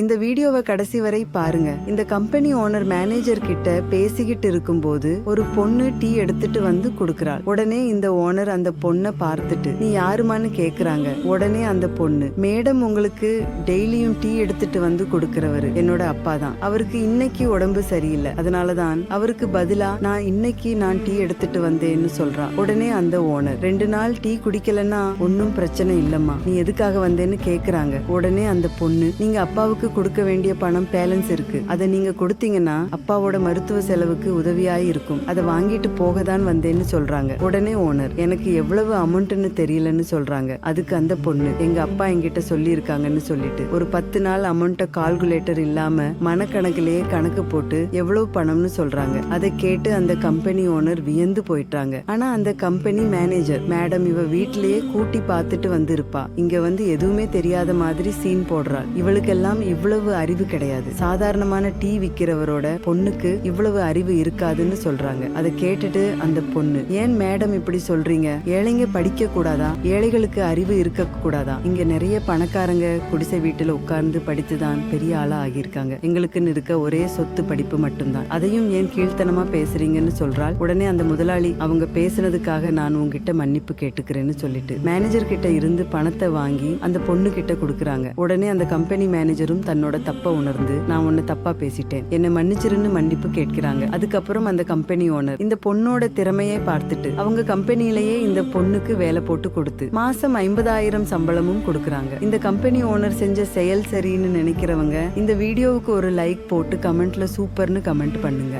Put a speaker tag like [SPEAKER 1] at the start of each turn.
[SPEAKER 1] இந்த வீடியோவை கடைசி வரை பாருங்க. இந்த கம்பெனி ஓனர் மேனேஜர் கிட்ட பேசிக்கிட்டு இருக்கும்போது ஒரு பொண்ணு டீ எடுத்துட்டு வந்து கொடுக்கறாள். உடனே இந்த ஓனர் அந்த பொண்ணை பார்த்துட்டு நீ யாருமான்னு கேக்குறாங்க. உடனே அந்த பொண்ணு மேடம் உங்களுக்கு டெய்லியும் டீ எடுத்துட்டு வந்து கொடுக்கறவரு என்னோட அப்பா தான். அவருக்கு இன்னைக்கு உடம்பு சரியில்லை. அதனாலதான் அவருக்கு பதிலா நான் இன்னைக்கு நான் டீ எடுத்துட்டு வந்தேன்னு சொல்றான் உடனே அந்த ஓனர் ரெண்டு நாள் டீ குடிக்கலன்னா ஒன்னும் பிரச்சனை இல்லம்மா. நீ எதுக்காக வந்தேன்னு கேக்குறாங்க. உடனே அந்த பொண்ணு நீங்க அப்பாவுக்கு கொடுக்க வேண்டிய பணம் பேலன்ஸ் இருக்கு. அதை நீங்க கொடுத்தீங்கன்னா அப்பாவோட மருத்துவ செலவுக்கு உதவியாய் இருக்கும். அதை வாங்கிட்டு போக தான் வந்தேன்னு சொல்றாங்க. உடனே ஓனர் எனக்கு எவ்வளவு அமௌண்ட்னு தெரியலன்னு சொல்றாங்க. அதுக்கு அந்த பொண்ணு எங்க அப்பா என்கிட்ட சொல்லி இருக்காங்கன்னு சொல்லிட்டு ஒரு பத்து நாள் அமௌண்ட்டை கால்குலேட்டர் இல்லாம மனக்கணக்கிலேயே கணக்கு போட்டு எவ்வளவு பணம்னு சொல்றாங்க. அதை கேட்டு அந்த கம்பெனி ஓனர் வியந்து போயிட்டாங்க. ஆனா அந்த கம்பெனி மேனேஜர் மேடம் இவ வீட்லயே கூட்டி பார்த்துட்டு வந்திருப்பா. இங்க வந்து எதுவுமே தெரியாத மாதிரி சீன் போடுறாள் இவளுக்கெல்லாம் இவ் இவ்வளவு அறிவு கிடையாது. சாதாரணமான டீ விக்கிறவரோட பொண்ணுக்கு இவ்வளவு அறிவு இருக்காதுன்னு சொல்றாங்க. அதை கேட்டுட்டு அந்த பொண்ணு ஏன் மேடம் இப்படி சொல்றீங்க? ஏழைங்க படிக்க கூடாதா ஏழைகளுக்கு அறிவு இருக்க கூடாதா இங்க நிறைய பணக்காரங்க குடிசை வீட்டுல உட்கார்ந்து படித்துதான் பெரிய ஆளா ஆகியிருக்காங்க. எங்களுக்குன்னு இருக்க ஒரே சொத்து படிப்பு மட்டும்தான். அதையும் ஏன் கீழ்த்தனமா பேசுறீங்கன்னு சொல்றாள் உடனே அந்த முதலாளி அவங்க பேசுனதுக்காக நான் உங்ககிட்ட மன்னிப்பு கேட்டுக்கிறேன்னு சொல்லிட்டு. மேனேஜர் கிட்ட இருந்து பணத்தை வாங்கி அந்த பொண்ணு கிட்ட கொடுக்குறாங்க. உடனே அந்த கம்பெனி மேனேஜரும் தன்னோட தப்ப உணர்ந்து நான் ஒன்னு தப்பா பேசிட்டேன். என்னை மன்னிச்சிருன்னு மன்னிப்பு கேட்கிறாங்க. அதுக்கப்புறம் அந்த கம்பெனி ஓனர் இந்த பொண்ணோட திறமையை பார்த்துட்டு அவங்க கம்பெனிலேயே இந்த பொண்ணுக்கு வேலை போட்டு கொடுத்து மாசம் ஐம்பதாயிரம் சம்பளமும் கொடுக்கறாங்க. இந்த கம்பெனி ஓனர் செஞ்ச செயல் சரின்னு நினைக்கிறவங்க இந்த வீடியோவுக்கு ஒரு லைக் போட்டு கமெண்ட்ல சூப்பர்னு கமெண்ட் பண்ணுங்க.